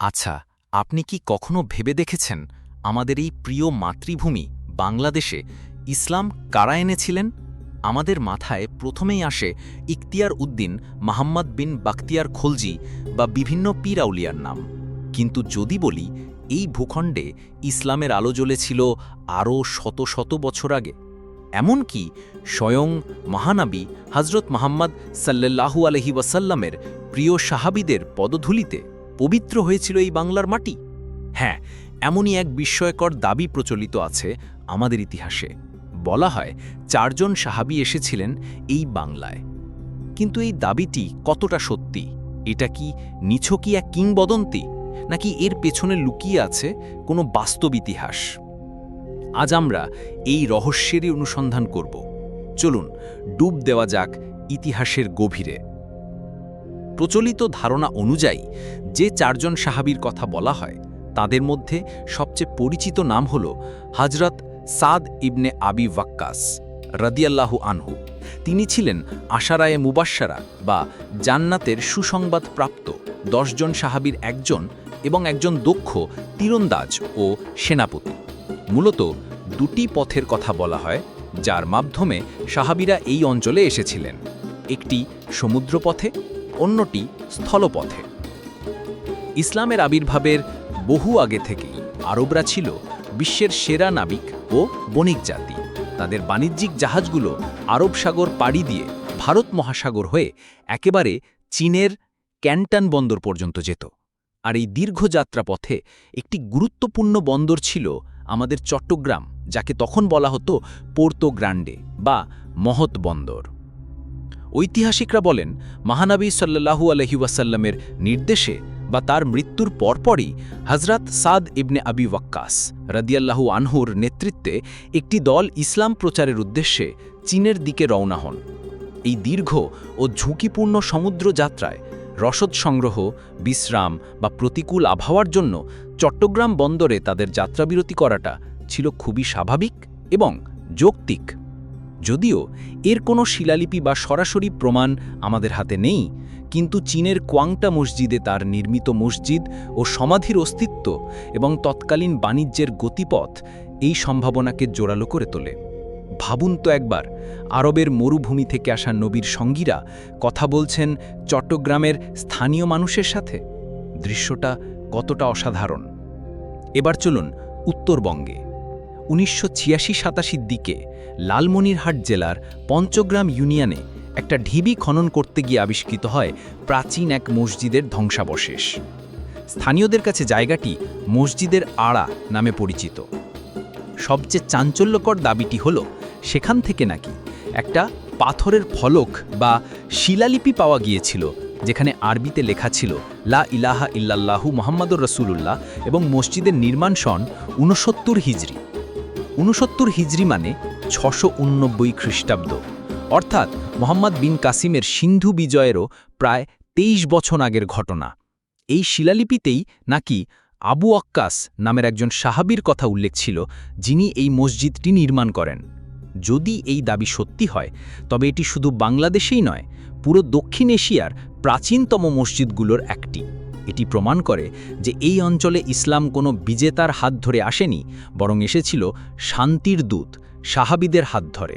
আচ্ছা আপনি কি কখনো ভেবে দেখেছেন আমাদের এই প্রিয় মাতৃভূমি বাংলাদেশে ইসলাম কারা এনেছিলেন? আমাদের মাথায় প্রথমেই আসে ইখতিয়ার উদ্দিন মাহম্মদ বিন বাখতিয়ার খলজি বা বিভিন্ন পীরাউলিয়ার নাম। কিন্তু যদি বলি, এই ভূখণ্ডে ইসলামের আলো জ্বলেছিল আরও শত শত বছর আগে। এমনকি স্বয়ং মহানাবী হজরত মোহাম্মদ সাল্লাল্লাহু আলহি ওয়াসাল্লামের প্রিয় সাহাবিদের পদধূলিতে। পবিত্র হয়েছিল এই বাংলার মাটি? হ্যাঁ এমনই এক বিস্ময়কর দাবি প্রচলিত আছে আমাদের ইতিহাসে। বলা হয়, চারজন সাহাবি এসেছিলেন এই বাংলায়। কিন্তু এই দাবিটি কতটা সত্যি? এটা কি নিছকই এক কিংবদন্তি? নাকি এর পেছনে লুকিয়ে আছে কোনো বাস্তব ইতিহাস? আজ আমরা এই রহস্যেরই অনুসন্ধান করব। চলুন, ডুব দেওয়া যাক ইতিহাসের গভীরে। প্রচলিত ধারণা অনুযায়ী যে চারজন সাহাবীর কথা বলা হয়, তাদের মধ্যে সবচেয়ে পরিচিত নাম হল হজরত সাদ ইবনে আবি ওয়াক্কাস রদিয়াল্লাহু আনহু। তিনি ছিলেন আশারায়ে মুবাস্সারা বা জান্নাতের সুসংবাদ প্রাপ্ত দশজন সাহাবীর একজন এবং একজন দক্ষ তীরন্দাজ ও সেনাপতি। মূলত দুটি পথের কথা বলা হয়, যার মাধ্যমে সাহাবীরা এই অঞ্চলে এসেছিলেন। একটি সমুদ্রপথে অন্যটি স্থলপথে। ইসলামের আবির্ভাবের বহু আগে থেকেই আরবরা ছিল বিশ্বের সেরা নাবিক ও বণিক জাতি। তাদের বাণিজ্যিক জাহাজগুলো আরব সাগর পাড়ি দিয়ে ভারত মহাসাগর হয়ে একেবারে চীনের ক্যান্টান বন্দর পর্যন্ত যেত। আর এই দীর্ঘ যাত্রা পথে একটি গুরুত্বপূর্ণ বন্দর ছিল আমাদের চট্টগ্রাম, যাকে তখন বলা হতো পোর্তো গ্রান্ডে বা মহৎ বন্দর। ঐতিহাসিকরা বলেন, মহানবী সাল্লাহু আলহি ওয়াসাল্লামের নির্দেশে বা তার মৃত্যুর পরপরই হজরত সাদ ইবনে আবি ওয়াক্কাস রদিয়াল্লাহু আনহুর নেতৃত্বে একটি দল ইসলাম প্রচারের উদ্দেশ্যে চীনের দিকে রওনা হন। এই দীর্ঘ ও ঝুঁকিপূর্ণ সমুদ্র যাত্রায় রসদ সংগ্রহ, বিশ্রাম বা প্রতিকূল আবহাওয়ার জন্য চট্টগ্রাম বন্দরে তাদের যাত্রাবিরতি করাটা ছিল খুবই স্বাভাবিক এবং যৌক্তিক। যদিও এর কোনো শিলালিপি বা সরাসরি প্রমাণ আমাদের হাতে নেই, কিন্তু চীনের কোয়াংটা মসজিদে তার নির্মিত মসজিদ ও সমাধির অস্তিত্ব এবং তৎকালীন বাণিজ্যের গতিপথ এই সম্ভাবনাকে জোরালো করে তোলে। ভাবুন তো একবার, আরবের মরুভূমি থেকে আসা নবীর সঙ্গীরা কথা বলছেন চট্টগ্রামের স্থানীয় মানুষের সাথে। দৃশ্যটা কতটা অসাধারণ। এবার চলুন উত্তরবঙ্গে। উনিশশো ছিয়াশি সাতাশির দিকে লালমনিরহাট জেলার পঞ্চগ্রাম ইউনিয়নে একটা ঢিবি খনন করতে গিয়ে আবিষ্কৃত হয় প্রাচীন এক মসজিদের ধ্বংসাবশেষ। স্থানীয়দের কাছে জায়গাটি মসজিদের আড়া নামে পরিচিত। সবচেয়ে চাঞ্চল্যকর দাবিটি হল, সেখান থেকে নাকি একটা পাথরের ফলক বা শিলালিপি পাওয়া গিয়েছিল, যেখানে আরবিতে লেখা ছিল, লা ইলাহা ইল্লাল্লাহু মোহাম্মদুর রসুলুল্লাহ এবং মসজিদের নির্মাণ সন ঊনসত্তর হিজড়ি ঊনসত্তর হিজড়ি মানে ছশো উননব্বই খ্রিস্টাব্দ। অর্থাৎ মোহাম্মদ বিন কাসিমের সিন্ধু বিজয়েরও প্রায় তেইশ বছর আগের ঘটনা। এই শিলালিপিতেই নাকি আবু অক্কাস নামের একজন সাহাবীর কথা উল্লেখ ছিল, যিনি এই মসজিদটি নির্মাণ করেন। যদি এই দাবি সত্যি হয়, তবে এটি শুধু বাংলাদেশেই নয়, পুরো দক্ষিণ এশিয়ার প্রাচীনতম মসজিদগুলোর একটি। এটি প্রমাণ করে যে এই অঞ্চলে ইসলাম কোনো বিজেতার হাত ধরে আসেনি, বরং এসেছিল শান্তির দূত, সাহাবিদের হাত ধরে।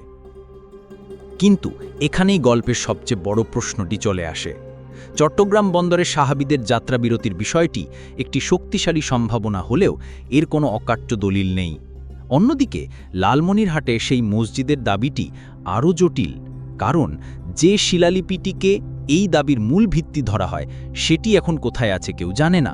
কিন্তু এখানেই গল্পের সবচেয়ে বড় প্রশ্নটি চলে আসে। চট্টগ্রাম বন্দরে সাহাবিদের যাত্রাবিরতির বিষয়টি একটি শক্তিশালী সম্ভাবনা হলেও এর কোনো অকাট্য দলিল নেই। অন্যদিকে, লালমনিরহাটে সেই মসজিদের দাবিটি আরও জটিল, কারণ যে শিলালিপিটিকে এই দাবির মূল ভিত্তি ধরা হয়, সেটি এখন কোথায় আছে কেউ জানে না।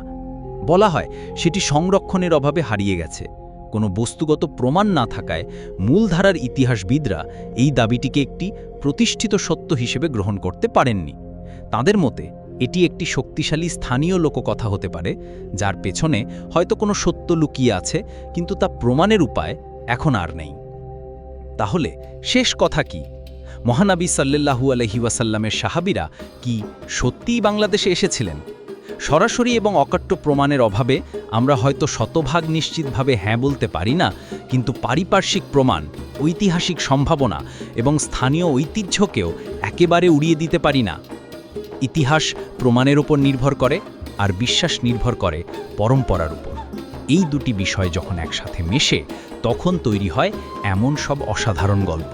বলা হয়, সেটি সংরক্ষণের অভাবে হারিয়ে গেছে। কোনো বস্তুগত প্রমাণ না থাকায় মূলধারার ইতিহাসবিদরা এই দাবিটিকে একটি প্রতিষ্ঠিত সত্য হিসেবে গ্রহণ করতে পারেননি। তাদের মতে, এটি একটি শক্তিশালী স্থানীয় লোককথা হতে পারে, যার পেছনে হয়তো কোনো সত্য লুকিয়ে আছে, কিন্তু তা প্রমাণের উপায় এখন আর নেই। তাহলে, শেষ কথা কি? মহানবী সাল্লাল্লাহু আলহি ওয়াসাল্লামের সাহাবিরা কি সত্যিই বাংলাদেশে এসেছিলেন? সরাসরি এবং অকাট্য প্রমাণের অভাবে আমরা হয়তো শতভাগ নিশ্চিতভাবে হ্যাঁ বলতে পারি না, কিন্তু পারিপার্শ্বিক প্রমাণ, ঐতিহাসিক সম্ভাবনা এবং স্থানীয় ঐতিহ্যকেও একেবারে উড়িয়ে দিতে পারি না। ইতিহাস প্রমাণের উপর নির্ভর করে আর বিশ্বাস নির্ভর করে পরম্পরার উপর। এই দুটি বিষয় যখন একসাথে মেশে, তখন তৈরি হয় এমন সব অসাধারণ গল্প।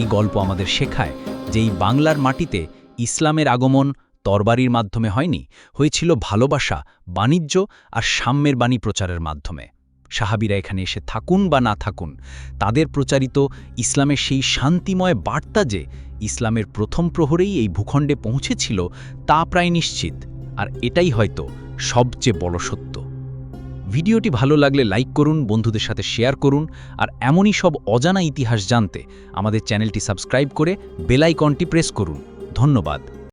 এই গল্প আমাদের শেখায় যে এই বাংলার মাটিতে ইসলামের আগমন তরবারির মাধ্যমে হয়নি, হয়েছিল ভালোবাসা, বাণিজ্য আর সাম্যের বাণী প্রচারের মাধ্যমে। সাহাবিরা এখানে এসে থাকুন বা না থাকুন, তাদের প্রচারিত ইসলামের সেই শান্তিময় বার্তা যে ইসলামের প্রথম প্রহরেই এই ভূখণ্ডে পৌঁছেছিল তা প্রায় নিশ্চিত, আর এটাই হয়তো সবচেয়ে বড় সত্য। ভিডিওটি ভালো লাগলে লাইক করুন, বন্ধুদের সাথে শেয়ার করুন, আর এমনই সব অজানা ইতিহাস জানতে আমাদের চ্যানেলটি সাবস্ক্রাইব করে বেলাইকনটি প্রেস করুন। ধন্যবাদ।